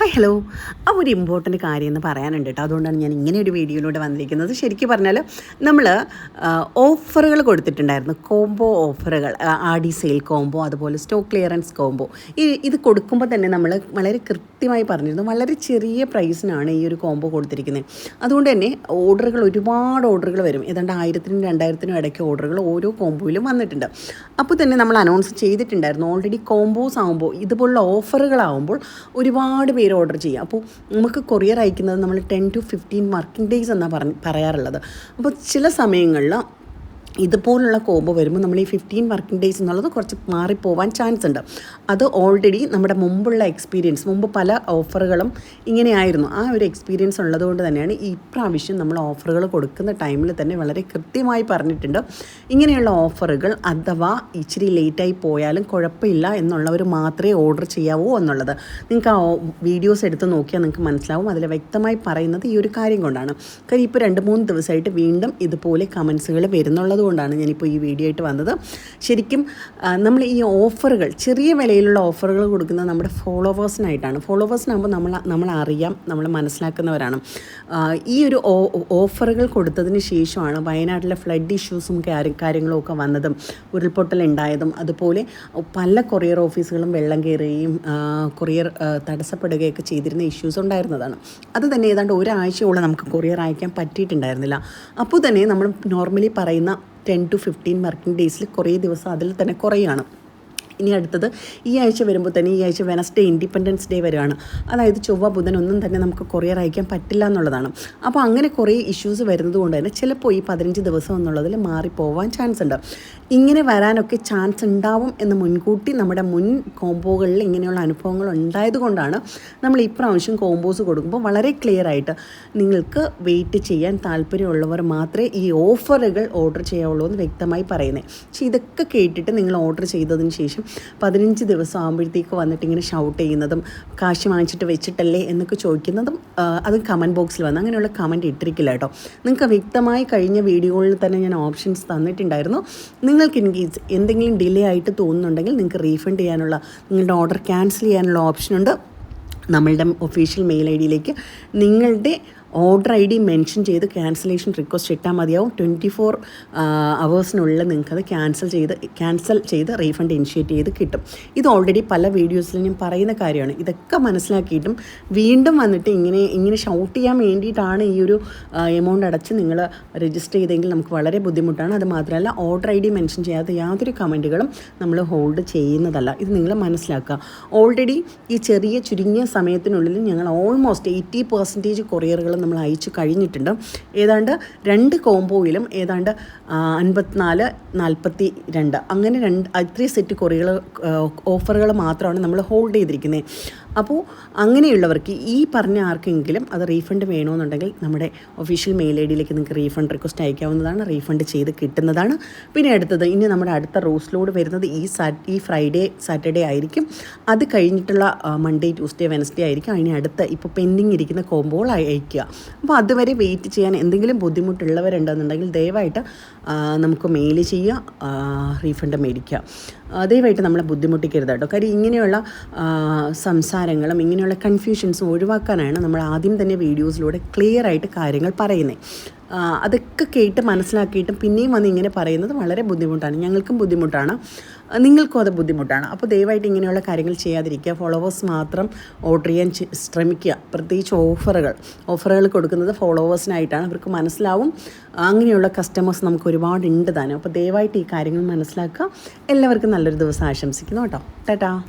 Hi hello ആ ഒരു important കാര്യം എന്ന് പറയാനുണ്ട് കേട്ടോ അതുകൊണ്ടാണ് ഞാൻ ഇങ്ങനെ ഒരു വീഡിയോയിലൂടെ വന്നിരിക്കുന്നത്. ശരിക്കും പറഞ്ഞാൽ നമ്മൾ ഓഫറുകൾ കൊടുത്തിട്ടുണ്ടായിരുന്നു. കോംബോ ഓഫറുകൾ ആഡി സെയിൽ കോംബോ അതുപോലെ സ്റ്റോക്ക് ക്ലിയറൻസ് കോംബോ ഈ ഇത് കൊടുക്കുമ്പോൾ തന്നെ നമ്മൾ വളരെ കൃത്യമായി പറഞ്ഞിരുന്നു. വളരെ ചെറിയ പ്രൈസിനാണ് ഈ ഒരു കോംബോ കൊടുത്തിരിക്കുന്നത് അതുകൊണ്ട് തന്നെ ഓർഡറുകൾ ഒരുപാട് ഓർഡറുകൾ വരും. ഏതാണ്ട് ആയിരത്തിനും രണ്ടായിരത്തിനും ഇടയ്ക്ക് ഓർഡറുകൾ ഓരോ കോംബോയിലും വന്നിട്ടുണ്ട്. അപ്പോൾ തന്നെ നമ്മൾ അനൗൺസ് ചെയ്തിട്ടുണ്ടായിരുന്നു. ഓൾറെഡി കോംബോസ് ആകുമ്പോൾ ഇതുപോലുള്ള ഓഫറുകളാകുമ്പോൾ ഒരുപാട് പേര് ഓർഡർ ചെയ്യുക. അപ്പോൾ നമുക്ക് കൊറിയർ അയക്കുന്നത് നമ്മൾ ten to fifteen working days എന്നാണ് പറയാറുള്ളത്. അപ്പോൾ ചില സമയങ്ങളിൽ ഇതുപോലുള്ള കോംബോ വരുമ്പോൾ നമ്മൾ ഈ ഫിഫ്റ്റീൻ വർക്കിംഗ് ഡേയ്സ് എന്നുള്ളത് കുറച്ച് മാറിപ്പോവാൻ ചാൻസ് ഉണ്ട്. അത് ഓൾറെഡി നമ്മുടെ മുമ്പുള്ള എക്സ്പീരിയൻസ് മുമ്പ് പല ഓഫറുകളും ഇങ്ങനെയായിരുന്നു. ആ ഒരു എക്സ്പീരിയൻസ് ഉള്ളതുകൊണ്ട് തന്നെയാണ് ഈ പ്രാവശ്യം നമ്മൾ ഓഫറുകൾ കൊടുക്കുന്ന ടൈമിൽ തന്നെ വളരെ കൃത്യമായി പറഞ്ഞിട്ടുണ്ട്. ഇങ്ങനെയുള്ള ഓഫറുകൾ അഥവാ ഇച്ചിരി ലേറ്റായി പോയാലും കുഴപ്പമില്ല എന്നുള്ളവർ മാത്രമേ ഓർഡർ ചെയ്യാവൂ എന്നുള്ളത്. നിങ്ങൾക്ക് ആ വീഡിയോസ് എടുത്ത് നോക്കിയാൽ നിങ്ങൾക്ക് മനസ്സിലാവും. അതിൽ വ്യക്തമായി പറയുന്നത് ഈ ഒരു കാര്യം കൊണ്ടാണ്. കാര്യം ഇപ്പോൾ രണ്ട് മൂന്ന് ദിവസമായിട്ട് വീണ്ടും ഇതുപോലെ കമൻസുകൾ വരുന്നുള്ളത് അതുകൊണ്ടാണ് ഞാനിപ്പോൾ ഈ വീഡിയോ ആയിട്ട് വന്നത്. ശരിക്കും നമ്മൾ ഈ ഓഫറുകൾ ചെറിയ വിലയിലുള്ള ഓഫറുകൾ കൊടുക്കുന്നത് നമ്മുടെ ഫോളോവേഴ്സിനായിട്ടാണ്. ഫോളോവേഴ്സിനാകുമ്പോൾ നമ്മൾ നമ്മൾ അറിയാം നമ്മൾ മനസ്സിലാക്കുന്നവരാണ് ഈ ഒരു ഓഫറുകൾ കൊടുത്തതിന് ശേഷമാണ് വയനാട്ടിലെ ഫ്ലഡ് ഇഷ്യൂസും കാര്യങ്ങളും ഒക്കെ വന്നതും ഉരുൾപൊട്ടൽ ഉണ്ടായതും അതുപോലെ പല കൊറിയർ ഓഫീസുകളും വെള്ളം കയറുകയും കൊറിയർ തടസ്സപ്പെടുകയൊക്കെ ചെയ്തിരുന്ന ഇഷ്യൂസ് ഉണ്ടായിരുന്നതാണ്. അത് തന്നെ ഏതാണ്ട് ഒരാഴ്ചയോളം നമുക്ക് കൊറിയർ അയക്കാൻ പറ്റിയിട്ടുണ്ടായിരുന്നില്ല. അപ്പോൾ തന്നെ നമ്മൾ നോർമലി പറയുന്ന ടെൻ ടു ഫിഫ്റ്റീൻ വർക്കിംഗ് ഡേയ്സിൽ കുറേ ദിവസം അതിൽ തന്നെ കുറയാണ്. ഇനി അടുത്തത് ഈ ആഴ്ച വരുമ്പോൾ തന്നെ ഈ ആഴ്ച വെനസ്ഡേ ഇൻഡിപെൻഡൻസ് ഡേ വരുവാണ്. അതായത് ചൊവ്വ ബുധൻ ഒന്നും തന്നെ നമുക്ക് കൊറിയർ അയക്കാൻ പറ്റില്ല എന്നുള്ളതാണ്. അപ്പോൾ അങ്ങനെ കുറേ ഇഷ്യൂസ് വരുന്നത് കൊണ്ട് തന്നെ ചിലപ്പോൾ ഈ പതിനഞ്ച് ദിവസം എന്നുള്ളതിൽ മാറിപ്പോവാൻ ചാൻസ് ഉണ്ട്. ഇങ്ങനെ വരാനൊക്കെ ചാൻസ് ഉണ്ടാവും എന്ന് മുൻകൂട്ടി നമ്മുടെ മുൻ കോംബോകളിൽ ഇങ്ങനെയുള്ള അനുഭവങ്ങൾ ഉണ്ടായതുകൊണ്ടാണ് നമ്മൾ ഇപ്രാവശ്യം കോംബോസ് കൊടുക്കുമ്പോൾ വളരെ ക്ലിയർ ആയിട്ട് നിങ്ങൾക്ക് വെയിറ്റ് ചെയ്യാൻ താല്പര്യമുള്ളവർ മാത്രമേ ഈ ഓഫറുകൾ ഓർഡർ ചെയ്യാവുള്ളൂ എന്ന് വ്യക്തമായി പറയുന്നത് പക്ഷേ ഇതൊക്കെ കേട്ടിട്ട് നിങ്ങൾ ഓർഡർ ചെയ്തതിന് ശേഷം പതിനഞ്ച് ദിവസം ആകുമ്പോഴത്തേക്ക് വന്നിട്ട് ഇങ്ങനെ ഷൗട്ട് ചെയ്യുന്നതും കാശ് വാങ്ങിച്ചിട്ട് വെച്ചിട്ടല്ലേ? എന്നൊക്കെ ചോദിക്കുന്നതും അത് കമന്റ് ബോക്സിൽ വന്ന് അങ്ങനെയുള്ള കമന്റ് ഇട്ടിരിക്കില്ല കേട്ടോ. നിങ്ങൾക്ക് വ്യക്തമായി കഴിഞ്ഞ വീഡിയോകളിൽ തന്നെ ഞാൻ ഓപ്ഷൻസ് തന്നിട്ടുണ്ടായിരുന്നു. നിങ്ങൾക്ക് എനിക്ക് എന്തെങ്കിലും ഡിലേ ആയിട്ട് തോന്നുന്നുണ്ടെങ്കിൽ നിങ്ങൾക്ക് റീഫണ്ട് ചെയ്യാനുള്ള നിങ്ങളുടെ ഓർഡർ ക്യാൻസൽ ചെയ്യാനുള്ള ഓപ്ഷനുണ്ട് നമ്മളുടെ ഒഫീഷ്യൽ മെയിൽ ഐ ഡിയിലേക്ക് നിങ്ങളുടെ ഓർഡർ ഐ ഡി മെൻഷൻ ചെയ്ത് ക്യാൻസലേഷൻ റിക്വസ്റ്റ് ഇട്ടാൽ മതിയാവും. ട്വന്റി ഫോർ അവേഴ്സിനുള്ളിൽ നിങ്ങൾക്കത് ക്യാൻസൽ ചെയ്ത് ക്യാൻസൽ ചെയ്ത് റീഫണ്ട് ഇനിഷ്യേറ്റ് ചെയ്ത് കിട്ടും. ഇത് ഓൾറെഡി പല വീഡിയോസിലും ഞാൻ പറയുന്ന കാര്യമാണ്. ഇതൊക്കെ മനസ്സിലാക്കിയിട്ടും വീണ്ടും വന്നിട്ട് ഇങ്ങനെ ഇങ്ങനെ ഷൗട്ട് ചെയ്യാൻ വേണ്ടിയിട്ടാണ് ഈ ഒരു എമൗണ്ട് അടച്ച് നിങ്ങൾ രജിസ്റ്റർ ചെയ്തെങ്കിൽ നമുക്ക് വളരെ ബുദ്ധിമുട്ടാണ്. അത് മാത്രമല്ല ഓർഡർ ഐ ഡി മെൻഷൻ ചെയ്യാതെ യാതൊരു കമന്റുകളും നമ്മൾ ഹോൾഡ് ചെയ്യുന്നതല്ല. ഇത് നിങ്ങൾ മനസ്സിലാക്കുക. ഓൾറെഡി ഈ ചെറിയ ചുരുങ്ങിയ സമയത്തിനുള്ളിൽ ഞങ്ങൾ ഓൾമോസ്റ്റ് എയ്റ്റി പെർസെന്റേജ് കൊറിയറുകൾ നമ്മൾ അയച്ചു കഴിഞ്ഞിട്ടുണ്ട്. ഏതാണ്ട് രണ്ട് കോംബോയിലും ഏതാണ്ട് അൻപത്തിനാല് നാൽപ്പത്തി രണ്ട് അങ്ങനെ രണ്ട് ഇത്രയും സെറ്റ് കൊറികൾ ഓഫറുകൾ മാത്രമാണ് നമ്മൾ ഹോൾഡ് ചെയ്തിരിക്കുന്നത് അപ്പോൾ അങ്ങനെയുള്ളവർക്ക് ഈ പറഞ്ഞ ആർക്കെങ്കിലും അത് റീഫണ്ട് വേണമെന്നുണ്ടെങ്കിൽ നമ്മുടെ ഒഫീഷ്യൽ മെയിൽ ഐ ഡിയിലേക്ക് നിങ്ങൾക്ക് റീഫണ്ട് റിക്വസ്റ്റ് അയക്കാവുന്നതാണ്. റീഫണ്ട് ചെയ്ത് കിട്ടുന്നതാണ്. പിന്നെ അടുത്തത് ഇനി നമ്മുടെ അടുത്ത റോസ് ലോഡ് വരുന്നത് ഈ സാറ്റ് ഈ ഫ്രൈഡേ സാറ്റർഡേ ആയിരിക്കും. അത് കഴിഞ്ഞിട്ടുള്ള മൺഡേ ട്യൂസ്ഡേ വെനസ്ഡേ ആയിരിക്കും. അതിന് അടുത്ത ഇപ്പോൾ പെൻഡിങ് ഇരിക്കുന്ന കോമ്പോൾ അയക്കുക. അപ്പോൾ അതുവരെ വെയിറ്റ് ചെയ്യാൻ എന്തെങ്കിലും ബുദ്ധിമുട്ടുള്ളവരുണ്ടെന്നുണ്ടെങ്കിൽ ദയവായിട്ട് നമുക്ക് മെയിൽ ചെയ്യുക റീഫണ്ട് മേടിക്കുക ദയവായിട്ട് നമ്മളെ ബുദ്ധിമുട്ടിക്കരുത് കേട്ടോ. കാര്യം ഇങ്ങനെയുള്ള സംസാരങ്ങളും ഇങ്ങനെയുള്ള കൺഫ്യൂഷൻസും ഒഴിവാക്കാനാണ് നമ്മൾ ആദ്യം തന്നെ വീഡിയോസിലൂടെ ക്ലിയർ ആയിട്ട് കാര്യങ്ങൾ പറയുന്നത് അതൊക്കെ കേട്ട് മനസ്സിലാക്കിയിട്ടും പിന്നെയും വന്ന് ഇങ്ങനെ പറയുന്നത് വളരെ ബുദ്ധിമുട്ടാണ്. ഞങ്ങൾക്കും ബുദ്ധിമുട്ടാണ്. നിങ്ങൾക്കും അത് ബുദ്ധിമുട്ടാണ്. അപ്പോൾ ദയവായിട്ട് ഇങ്ങനെയുള്ള കാര്യങ്ങൾ ചെയ്യാതിരിക്കുക. ഫോളോവേഴ്സ് മാത്രം ഓർഡർ ചെയ്യാൻ ശ്രമിക്കുക. പ്രത്യേകിച്ച് ഓഫറുകൾ. ഓഫറുകൾ കൊടുക്കുന്നത് ഫോളോവേഴ്സിനായിട്ടാണ്. അവർക്ക് മനസ്സിലാവും. അങ്ങനെയുള്ള കസ്റ്റമേഴ്സ് നമുക്ക് ഒരുപാട് ഉണ്ട് താനും. അപ്പോൾ ദയവായിട്ട് ഈ കാര്യങ്ങൾ മനസ്സിലാക്കുക. എല്ലാവർക്കും നല്ലൊരു ദിവസം ആശംസിക്കുന്നു കേട്ടോ. ടാറ്റാ.